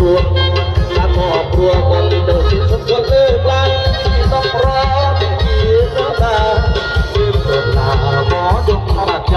ทวงและครอบครัวคนจงสิ้นสุดคนเลิกลาที่ต้องรอที่เสีตาเพื่องลาหมอจงรักใจ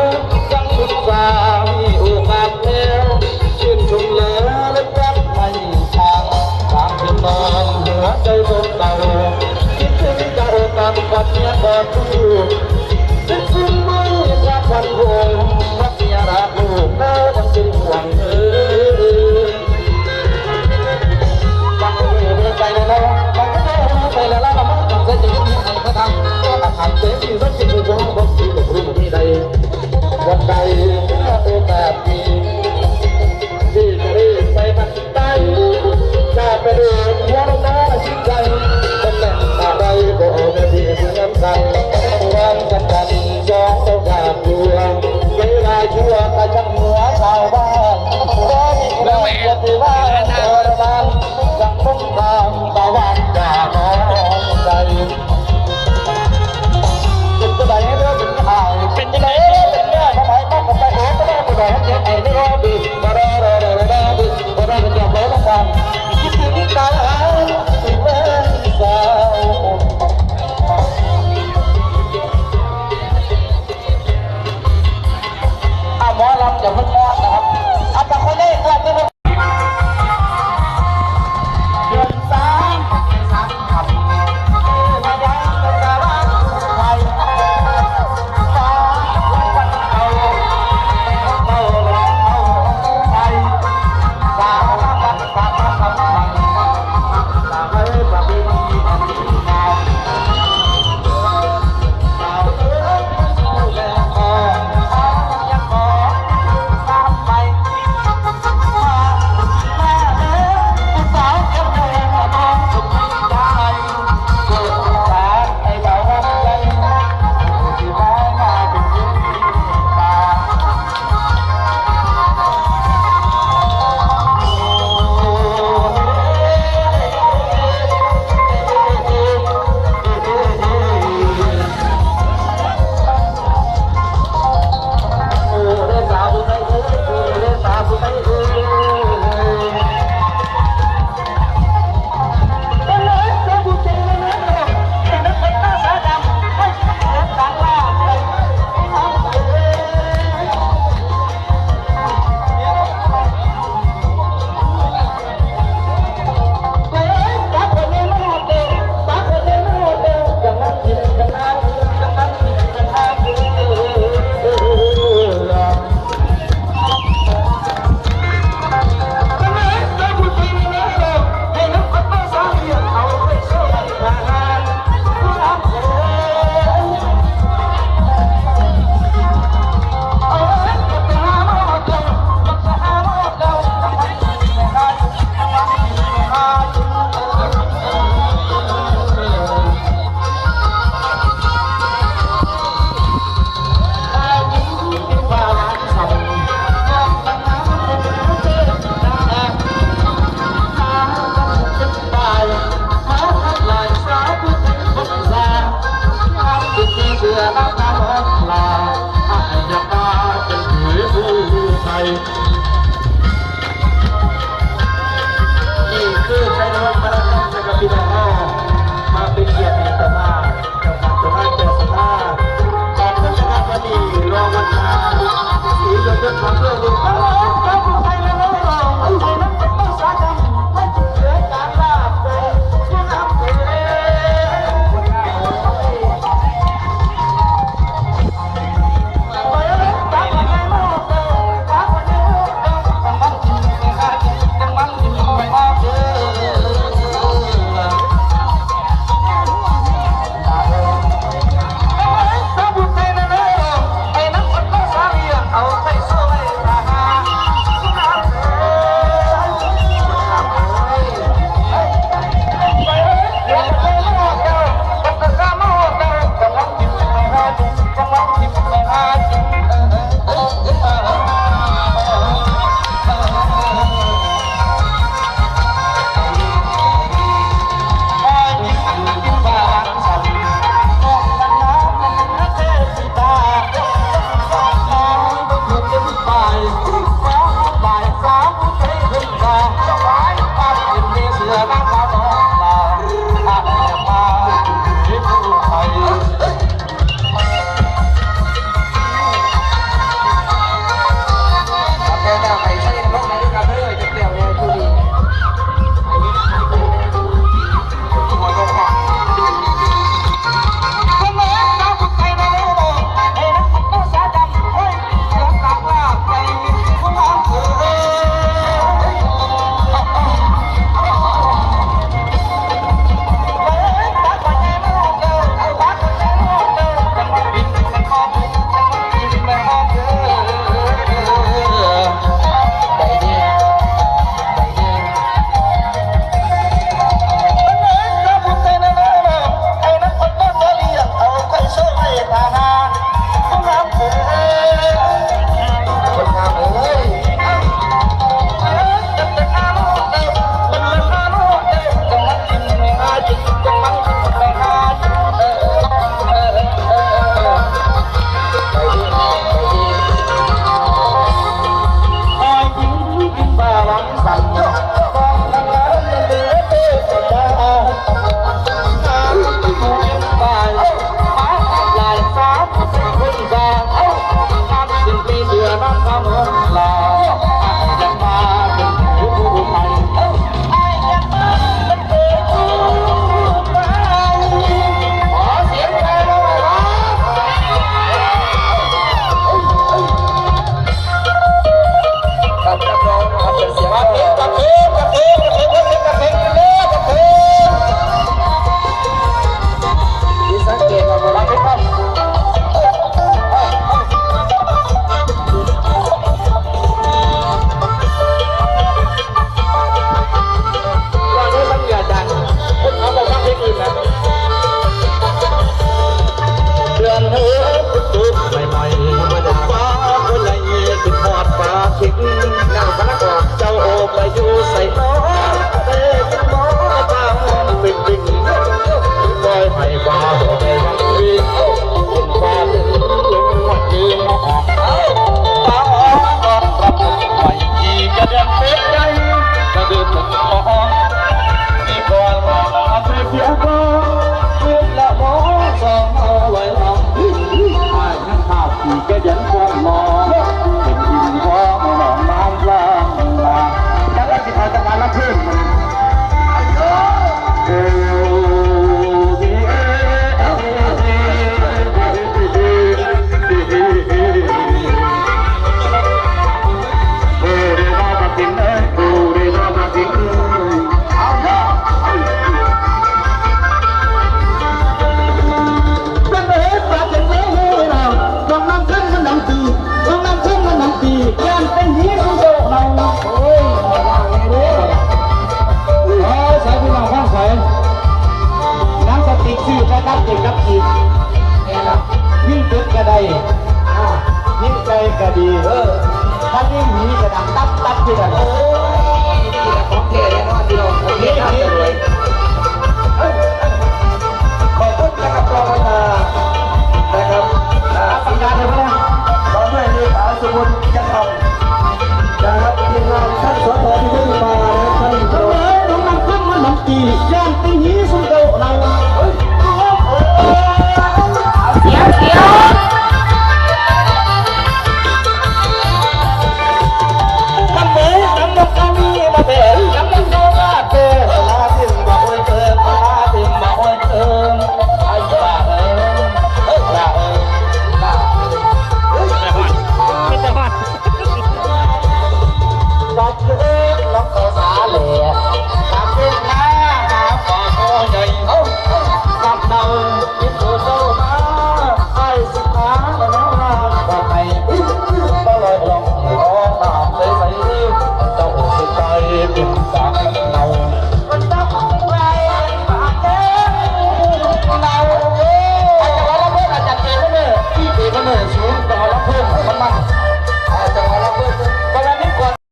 สมตาโลคิดถึงเจ้าตามกับเมียบอกคู่คิดถึงไม่รักวันโหงรักเมียรักลูกแล้วมันจึงห่วงเธอฟังเธอเป็ใจแล้นะฟังเธอรู้ไปแล้ละมันต้องใจจะยิ้มห้าทำก็ทำเต็มที่สักทีหนึ่งก็บอกสิบรู้ไม่ได้วันใดก็ออแบบนี้ที่จะรีไปมันได้จะไปดู ขันวางกันดันยองเจ้าขามเวลาชั่วกระชังหัวชาวบ้านร้องร้ว